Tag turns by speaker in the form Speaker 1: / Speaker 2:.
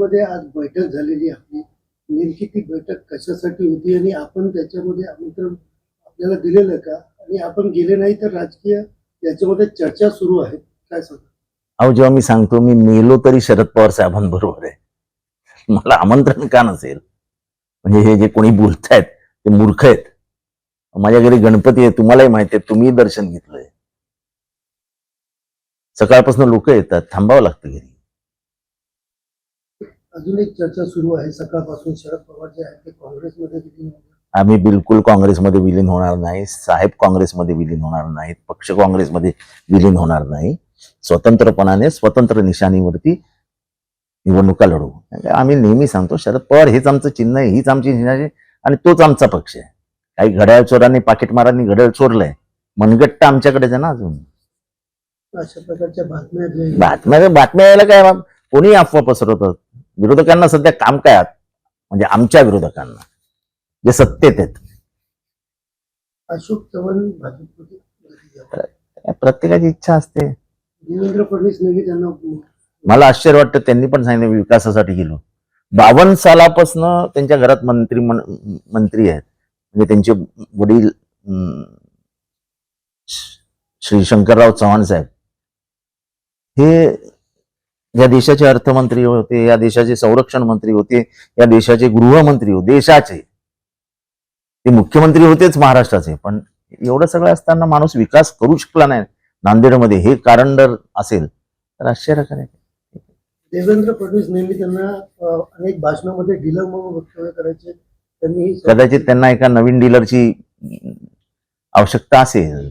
Speaker 1: मध्ये आज बैठक झालेली आपली नेमकी ती बैठक कशासाठी होती आणि आपण त्याच्यामध्ये आमंत्रण आपल्याला दिलेलं का? आणि आपण गेले नाही तर राजकीय याच्यामध्ये चर्चा सुरू आहे. काय सांगा
Speaker 2: अहो जेव्हा मी सांगतो मी मेलो तरी शरद पवार साहेबांबरोबर आहे. मला आमंत्रण का नसेल? म्हणजे हे जे कोणी बोलतायत ते मूर्ख आहेत. माझ्या घरी गणपती आहे तुम्हालाही माहिती आहे तुम्ही दर्शन घेतलंय. सकाळपासून लोक येतात थांबावं लागतं घरी.
Speaker 1: अजून एक चर्चा सुरू आहे. सकाळपासून शरद पवार जे आहेत ते काँग्रेसमध्ये विलीन.
Speaker 2: आम्ही बिलकुल काँग्रेसमध्ये विलीन होणार नाही. साहेब काँग्रेसमध्ये विलीन होणार नाहीत. पक्ष काँग्रेसमध्ये विलीन होणार नाही. स्वतंत्रपणाने स्वतंत्र निशाणीवरती निवडणुका लढवू का आम्ही नेहमी सांगतो शरद पवार हेच आमचं चिन्ह आहे हीच आमची निशाणी आहे आणि तोच आमचा पक्ष आहे. काही घड्याळ चोरांनी पाकिटमारांनी घड्याळ चोरलंय. मनगट्ट आमच्याकडेच आहे ना अजून?
Speaker 1: अशा प्रकारच्या बातम्या
Speaker 2: बातम्या बातम्या यायला काय? कोणी अफवा पसरवतात विरोधकांना सध्या काम काय? म्हणजे आमच्या विरोधकांना. जे सत्तेत आहेत.
Speaker 1: अशोक चव्हाण भाजपमध्ये.
Speaker 2: प्रत्येकाची इच्छा असते.
Speaker 1: देवेंद्र फडणवीस त्यांना
Speaker 2: मला आश्चर्य वाटतं त्यांनी पण सांगितलं विकासासाठी गेलो. बावन्न सालापासून त्यांच्या घरात मंत्री मन- मंत्री आहेत. म्हणजे त्यांचे वडील श्री शंकरराव चव्हाण साहेब. हे या देशाचे अर्थमंत्री होते या देशाचे संरक्षण मंत्री होते या देशाचे गृहमंत्री होते देशाचे. ते मुख्यमंत्री होतेच महाराष्ट्राचे पण एवढं सगळं असताना माणूस विकास करू शकला नाही नांदेडमध्ये. हे कारण जर असेल तर आश्चर्यकारक आहे.
Speaker 1: देवेंद्र फडणवीस नेहमी त्यांना अनेक भाषणामध्ये डीलर म्हणून वक्तव्य करायचे. त्यांनी
Speaker 2: कदाचित त्यांना एका नवीन डीलरची आवश्यकता असेल.